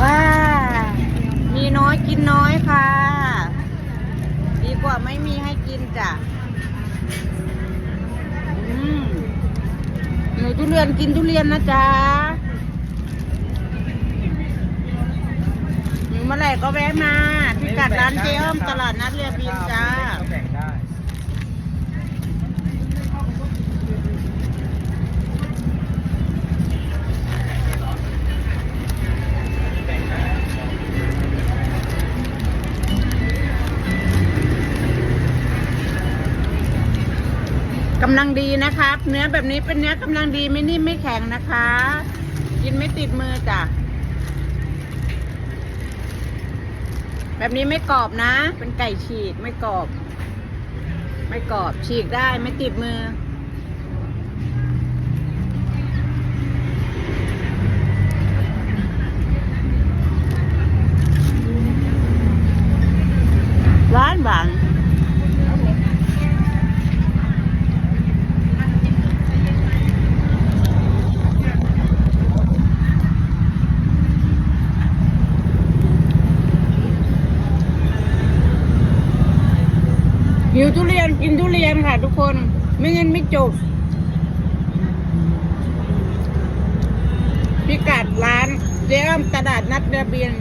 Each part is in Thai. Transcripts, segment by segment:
ว้า มีน้อยกินน้อยค่ะ ดีกว่าไม่มีให้กินจ้ะ อืมหนูทุเรียนกินทุเรียนนะจ๊ะเมื่อไหร่ก็แวะมาที่กัดร้านเจ๊อ้อมตลาดนัดเรียบินจ้า กำลังดีนะครับ เนื้อแบบนี้เป็นเนื้อกำลังดีไม่นิ่มไม่แข็งนะคะ กินไม่ติดมือจ้ะแบบนี้ไม่กรอบนะ เป็นไก่ฉีกไม่กรอบ ไม่กรอบฉีกได้ไม่ติดมือหวานหวาน หิวทุเรียนกินทุเรียนค่ะทุกคน ไม่งั้นไม่จบ พิกัดร้านเจ๊อ้อมตลาดนัดระเบียน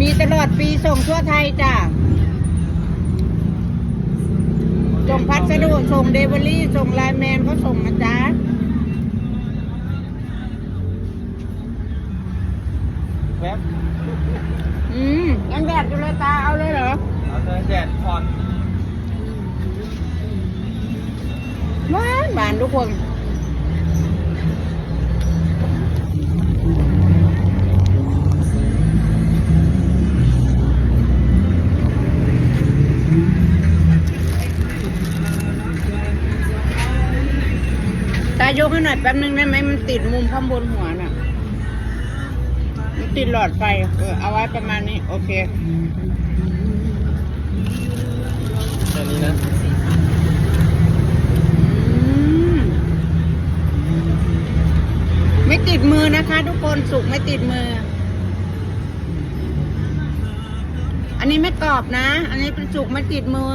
มีตลอดปีส่งทั่วไทยจ้ะ ส่งพัสดุส่งเดลิเวอรี่ ส่งไลน์แมนก็ส่งนะจ๊ะ แวบอืมยังแดดอยู่เลยตาเอาเลยเหรอเอาเลยแดดผ่อนหวานหวานทุกคนตายกให้หน่อยแป๊บนึงได้ไหมมันติดมุมข้างบนหัวน่ะมัน ติดหลอดไฟ เออ เอาไว้ประมาณนี้ โอเคอันนี้นะไม่ติดมือนะคะ ทุกคนสุกไม่ติดมือ อันนี้ไม่กรอบนะ อันนี้เป็นสุกไม่ติดมือ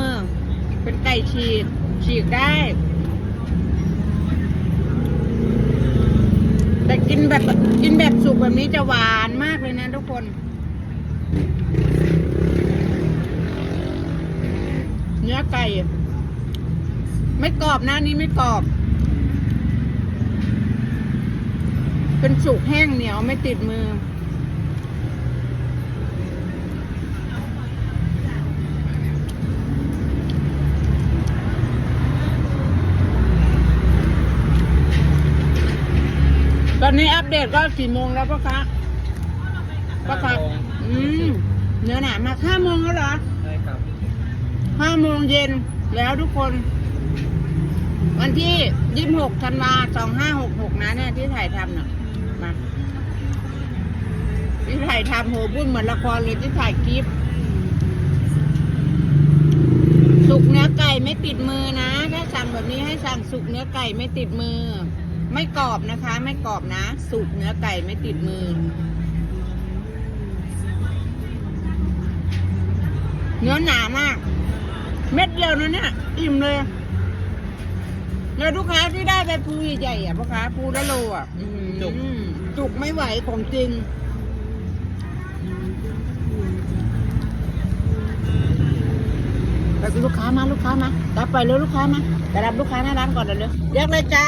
เป็นไก่ฉีกฉีกได้ แต่ กินแบบกินแบบสุกแบบนี้จะหวานมากเลยนะทุกคนเนื้อไก่ไม่กรอบนะอันนี้ไม่กรอบ เป็นสุกแห้งเหนียวไม่ติดมือ นนี้อัปเดตก็กี่โมงแล้วพ่อคะพ่อคะอืมเนื้อหนามากห้าโมงแล้วเหรอใช่ครับห้าโมงเย็นแล้วทุกคน วันที่ยี่สิบหกธันวาสองห้าหกหกนะเนี่ยที่ถ่ายทำน่ะมาที่ถ่ายทำโหบุ้นเหมือนละครเลยที่ถ่ายคลิปสุกเนื้อไก่ไม่ติดมือนะ ถ้าสั่งแบบนี้ให้สั่งสุกเนื้อไก่ไม่ติดมือ ไม่กรอบนะคะ ไม่กรอบนะ สุกเนื้อไก่ไม่ติดมือ เนื้อหนามาก เม็ดเดียวนะเนี่ย อิ่มเลย แล้วลูกค้าที่ได้ไปภูใหญ่ๆอะพ่อค้าภูละโลอะอืมจุกจุกไม่ไหวของจริงไปกับลูกค้ามาลูกค้ามารับไปเลยลูกค้ามาไปรับลูกค้าหน้าร้านก่อนเดี๋ยวเร็วเรียกเลยจ้า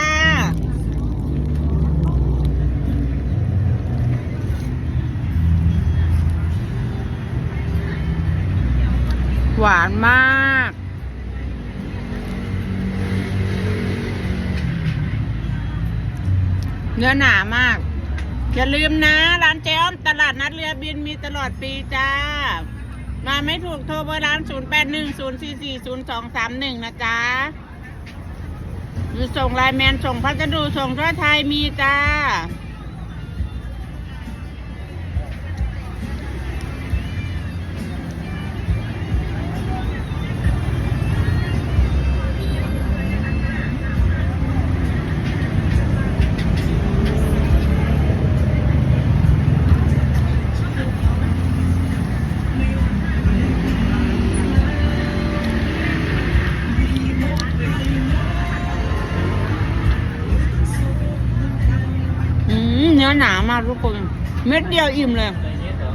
หวานมาก เนื้อหนามาก อย่าลืมนะ ร้านเจ๊อ้อมตลาดนัดเรือบินมีตลอดปีจ้า มาไม่ถูกโทรเบอร์ร้าน 0 8 1 0 4 4 0 2 3 1 นะจ๊ะหรือส่งไลน์แมนส่งพัสดุส่งทั่วไทยมีจ้า อหนามากทุกคน เม็ดเดียวอิ่มเลยเย็นเหรอ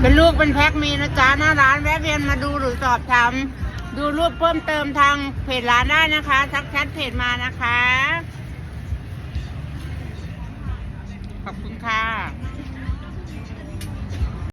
เป็นลูกเป็นแพ็คมีนะจ๊ะ หน้าร้านแวะเวียนมาดูหรือสอบถามดูรูปเพิ่มเติมทางเพจร้านได้นะคะทักแชทเพจมานะคะ ค่ะ